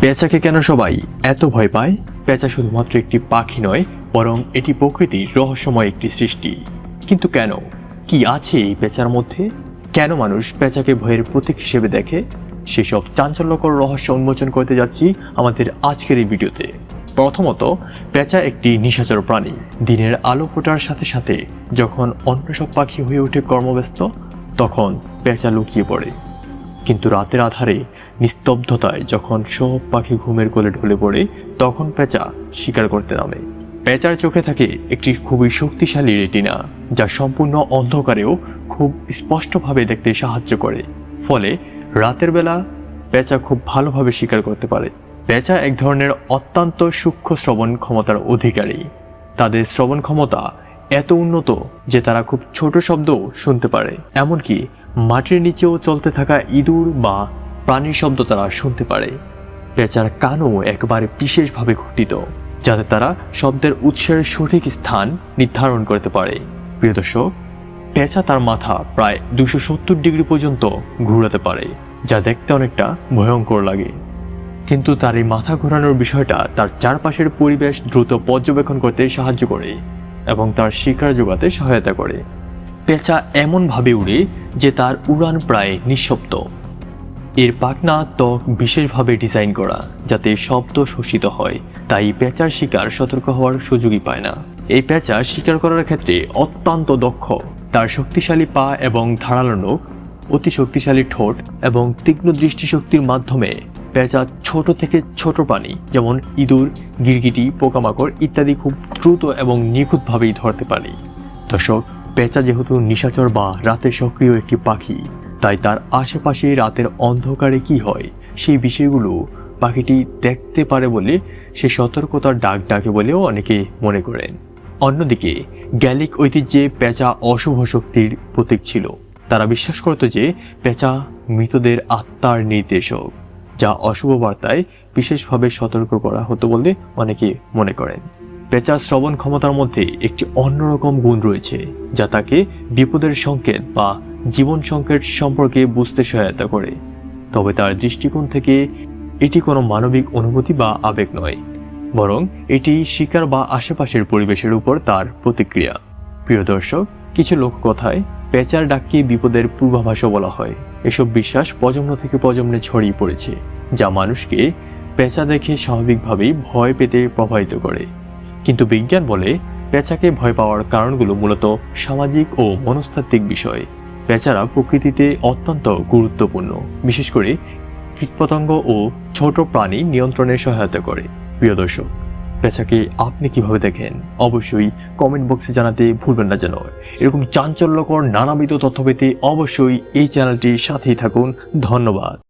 পেঁচাকে কেন সবাই এত ভয় পায়? পেঁচা শুধুমাত্র একটি পাখি নয়, বরং এটি প্রকৃতির রহস্যময় একটি সৃষ্টি। কিন্তু কেন? কি আছে এই পেঁচার মধ্যে? কেন মানুষ পেঁচাকে ভয়ের প্রতীক হিসেবে দেখে? সেসব চাঞ্চল্যকর রহস্য উন্মোচন করতে যাচ্ছি আমাদের আজকের এই ভিডিওতে। প্রথমত, পেঁচা একটি নিশাচর প্রাণী। দিনের আলো ফোটার সাথে সাথে যখন অন্য সব পাখি হয়ে ওঠে কর্মব্যস্ত, তখন পেঁচা লুকিয়ে পড়ে। কিন্তু রাতের আধারে নিস্তব্ধতায় যখন সব পাখি ঘুমের কোলে ঢলে পড়ে, তখন পেঁচা শিকার করতে নামে। পেঁচার চোখে থাকে একটি খুবই শক্তিশালী রেটিনা, যা সম্পূর্ণ অন্ধকারেও খুব স্পষ্টভাবে দেখতে সাহায্য করে। ফলে রাতের বেলা পেঁচা খুব ভালোভাবে শিকার করতে পারে। পেঁচা এক ধরনের অত্যন্ত সূক্ষ্ম শ্রবণ ক্ষমতার অধিকারী। তাদের শ্রবণ ক্ষমতা এত উন্নত যে তারা খুব ছোট শব্দও শুনতে পারে। এমনকি মাটির নিচেও চলতে থাকা ইঁদুর বা প্রাণীর শব্দ তারা শুনতে পারে। পেঁচার কানও একবারে বিশেষভাবে ঘটিত, যাতে তারা শব্দের উৎসের সঠিক স্থান নির্ধারণ করতে পারে। প্রিয় দর্শক, পেঁচা তার মাথা প্রায় দুশো সত্তর ডিগ্রি পর্যন্ত ঘুরাতে পারে, যা দেখতে অনেকটা ভয়ঙ্কর লাগে। কিন্তু তার এই মাথা ঘোরানোর বিষয়টা তার চারপাশের পরিবেশ দ্রুত পর্যবেক্ষণ করতে সাহায্য করে এবং তার শিকার যোগাতে সহায়তা করে। পেঁচা এমনভাবে উড়ে যে তার উড়ান প্রায় নিঃশব্দ। এর পাখনা ত্বক বিশেষভাবে ডিজাইন করা, যাতে শব্দ শোষিত হয়, তাই পেঁচার শিকার সতর্ক হওয়ার সুযোগই পায় না। এই পেঁচা শিকার করার ক্ষেত্রে অত্যন্ত দক্ষ। তার শক্তিশালী পা এবং ধারালো নখ, অতি শক্তিশালী ঠোঁট এবং তীক্ষ্ণ দৃষ্টিশক্তির মাধ্যমে পেঁচা ছোট থেকে ছোট প্রাণী, যেমন ইঁদুর, গিরগিটি, পোকামাকড় ইত্যাদি খুব দ্রুত এবং নিখুঁতভাবেই ধরতে পারে। দর্শক পেঁচা যেহেতু নিশাচর বা রাতে সক্রিয় একটি পাখি, তাই তার আশেপাশে রাতের অন্ধকারে কি হয় সেই বিষয়গুলো পাখিটি দেখতে পারে বলে সে সতর্কতার ডাক ডাকে বলেও অনেকে মনে করেন। অন্যদিকে, গ্যালিক ঐতিহ্যে পেঁচা অশুভ শক্তির প্রতীক ছিল। তারা বিশ্বাস করত যে পেঁচা মৃতদের আত্মার নির্দেশক, যা অশুভ বার্তায় বিশেষভাবে সতর্ক করা হতো বলে অনেকে মনে করেন। পেঁচার শ্রবণ ক্ষমতার মধ্যে একটি অন্যরকম গুণ রয়েছে, যা তাকে বিপদের সংকেত বা জীবন সংকেত সম্পর্কে বুঝতে সহায়তা করে। তবে তার দৃষ্টিকোণ থেকে এটি কোনো মানবিক অনুভূতি বা আবেগ নয়, বরং এটি শিকার বা আশেপাশের পরিবেশের উপর তার প্রতিক্রিয়া। প্রিয় দর্শক, কিছু লোককথায় পেঁচার ডাককে বিপদের পূর্বাভাসও বলা হয়। এসব বিশ্বাস প্রজন্ম থেকে প্রজন্মে ছড়িয়ে পড়েছে, যা মানুষকে পেঁচা দেখে স্বাভাবিকভাবেই ভয় পেতে প্রভাবিত করে। কিন্তু বিজ্ঞান বলে পেঁচাকে ভয় পাওয়ার কারণগুলো মূলত সামাজিক ও মনস্তাত্ত্বিক বিষয়। পেঁচারা প্রকৃতিতে অত্যন্ত গুরুত্বপূর্ণ, বিশেষ করে কীটপতঙ্গ ও ছোট প্রাণী নিয়ন্ত্রণে সহায়তা করে। প্রিয় দর্শক, পেঁচাকে আপনি কীভাবে দেখেন? অবশ্যই কমেন্ট বক্সে জানাতে ভুলবেন না যেন। এরকম চাঞ্চল্যকর নানাবিধ তথ্য পেতে অবশ্যই এই চ্যানেলটির সাথেই থাকুন। ধন্যবাদ।